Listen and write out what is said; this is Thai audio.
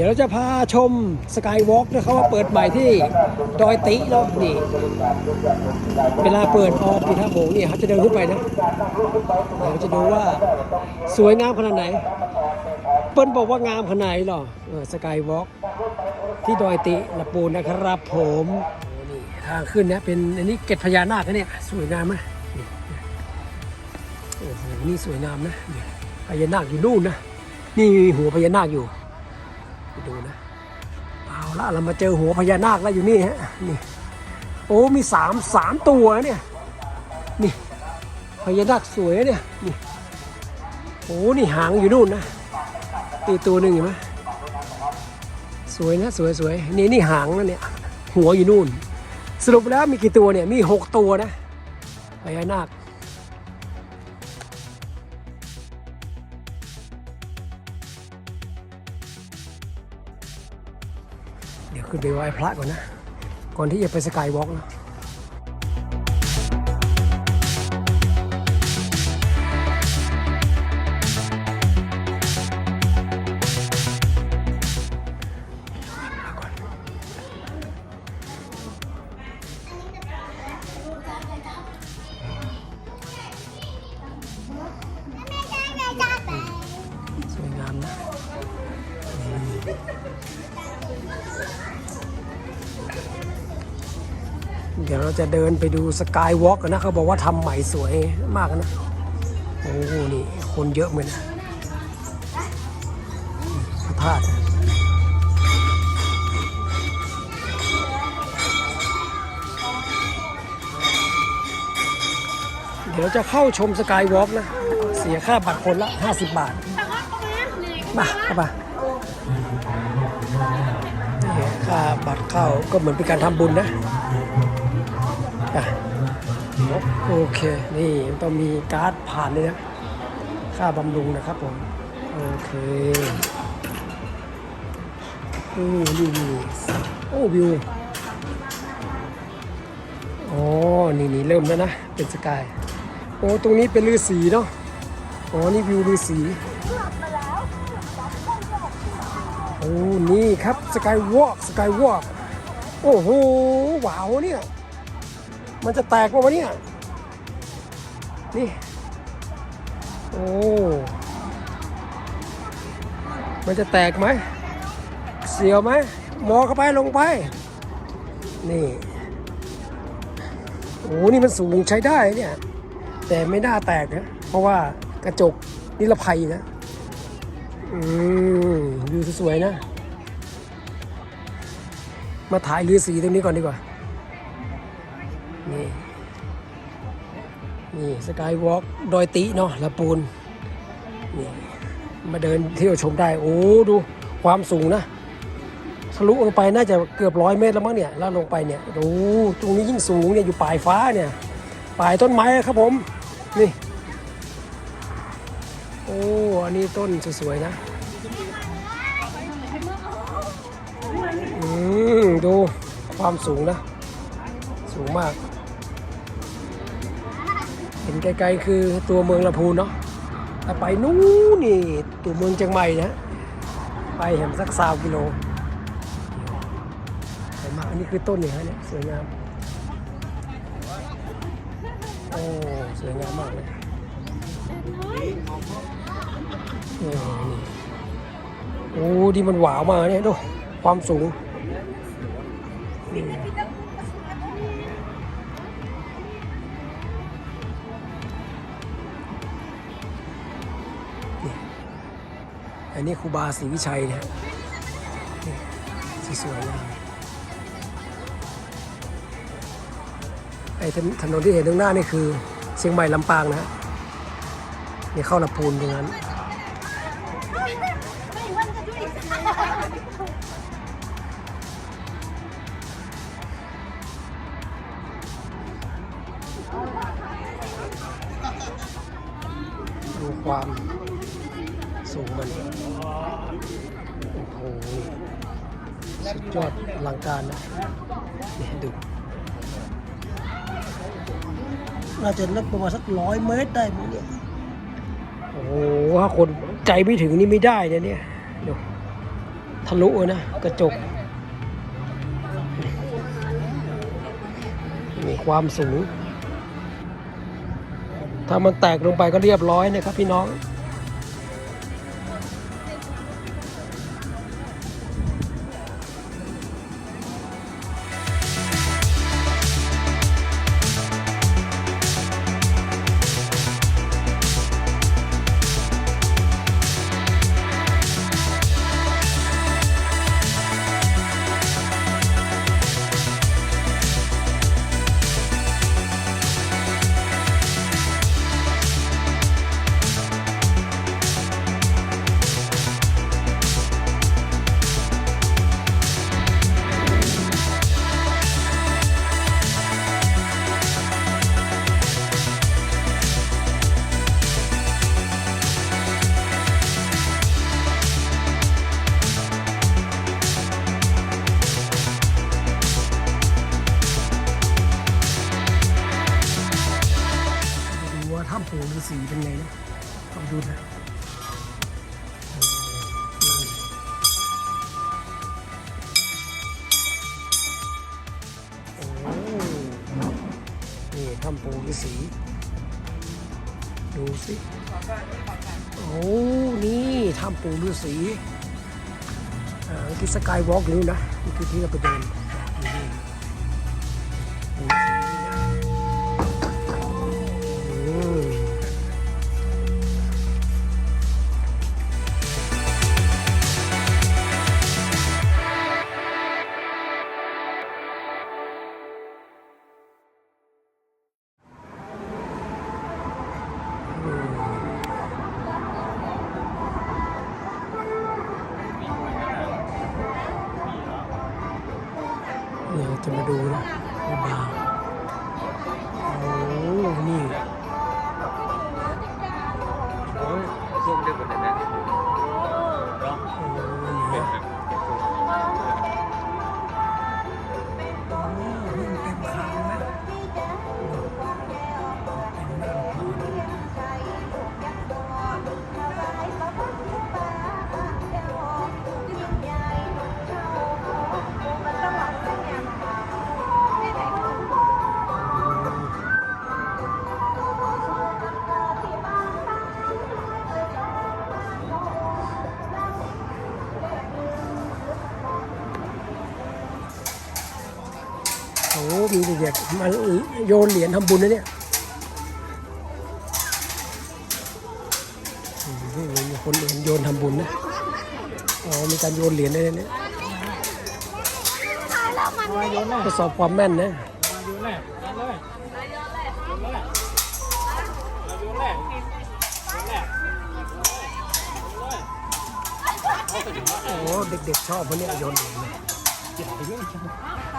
ดี๋ยวเราจะพาชมสกายวอล์กนะครับว่าเปิดใหม่ที่ดอยติเนาะนี่ เวลาเปิดพอปีท่าโมงนี่ยเขาจะเดินขึ้นไปนะเดี๋ยวเราจะดูว่าสวยงามขนาดไหน เปิ้ลบอกว่างามขนาดไหนหรอสกายวอล์กที่ดอยติละปูนนะครับผมนี่ทางขึ้นเนี่ยเป็นอันนี้เกตพญานาคเนี่ยสวยงามไหมนี่โอ้โหนี่สวยงามนะพญานาคอยู่นู่นนะนี่มีหัวพญานาคอยู่ ดูนะเอาละเรามาเจอหัวพญานาคแล้วอยู่นี่ฮะนี่โอ้มีสามสามตัวเนี่ยนี่พญานาคสวยเนี่ยนี่โอ้นี่หางอยู่นู่นนะอีตัวหนึ่งเห็นไหมสวยนะสวยสวยนี่นี่หางนะเนี่ยหัวอยู่นู่น สรุปแล้วมีกี่ตัวเนี่ยมีหกตัวนะพญานาค เดี๋ยวขึ้นไปไหว้พระก่อนนะ ก่อนที่จะไปสกายวอล์กนะ เดี๋ยวเราจะเดินไปดูสกายวอล์กกันนะเขาบอกว่าทำใหม่สวยมากนะโอ้โหนี่คนเยอะเหมือนพระธาตุเดี๋ยวเราจะเข้าชมสกายวอล์กนะ เสียค่าบัตรคนละ 50 บาทมาเข้ามาค่าบัตรเข้าก็เหมือนเป็นการทำบุญนะ โอเค นี่ต้องมีการ์ดผ่านเลยนะ ค่าบำรุงนะครับผม โอเคโอ้นี่นี่โอ้วิวอ๋อนี่นี่เริ่มแล้วนะ เป็นสกาย โอ้ตรงนี้เป็นฤาษีเนาะอ๋อนี่วิวฤาษีโอ้นี่ครับสกายวอล์กสกายวอล์กโอ้โหว้าวเนี่ย มันจะแตกปะวะเนี่ย นี่ โอ้ มันจะแตกไหม เสียวไหม มอเข้าไปลงไป นี่ โอ้นี่มันสูงใช้ได้เนี่ย แต่ไม่น่าแตกนะ เพราะว่ากระจกนิรภัยนะ อืมวิวสวยๆนะ มาถ่ายลือสีตรงนี้ก่อนดีกว่า นี่นี่สกายวอล์กดอยติเนาะละปูนนี่มาเดินเที่ยวชมได้ โอ้ดูความสูงนะทะลุลงไปน่าจะเกือบร้อยเมตรแล้วมั้งเนี่ยแล้วลงไปเนี่ยดูตรงนี้ยิ่งสูงเนี่ยอยู่ปลายฟ้าเนี่ยปลายต้นไม้ครับผมนี่โอ้อันนี้ต้นสวยๆนะอืมดูความสูงนะ สูงมาก ห็นไกลๆคือตัวเมืองลำพูนเนาะแต่ไปนู้นนี่ตัวเมืองเชียงใหม่นะไปเห็นสักสาวกิโลเห็นมาอันนี้คือต้นนี่ฮะเนี่ยสวยงามโอ้สวยงามมากเลยโอ้นี่โอ้ดีมันหวาวมาเนี่ยดูความสูงนี่ อันนี้ครูบาศรีวิชัยเนี่ยสวยๆงามไอ้ถนนที่เห็นตรงหน้านี่คือเชียงใหม่ลำปางนะฮะนี่เข้าลำพูนตรงนั้น ดูความ สูงมันโอ้โหสุดยอดอลังการนะนี่ดูน่าจะนักประมาณสักร้อยเมตรได้มั้งเนี่ยโอ้โหถ้าคนใจไม่ถึงนี่ไม่ได้นะเนี่ยดูทะลุเลยนะกระจกมีความสูง ถ้ามันแตกลงไปก็เรียบร้อยนะครับพี่น้อง ถ้ำปู่ฤาษีดูสิโอ้นี่ถ้ำปู่ฤาษีอ่าเมื่อกี้สกายวอล์กนี่นะเมื่อกี้ที่เราไปเดินนี่ เดี๋ยวจะมาดูนะบาโอ้นี่ อ้มีเด็กๆมาโยนเหรียญทำบุญนะเนี่ยอืมมีคนเหรียญโยนทำบุญนะ อ๋อ มีการโยนเหรียญด้วยนะเนี่ยทดสอบความแม่นนะโอ้ เด็กๆชอบพวกเนี้ยโยนเหรียญเนี่ย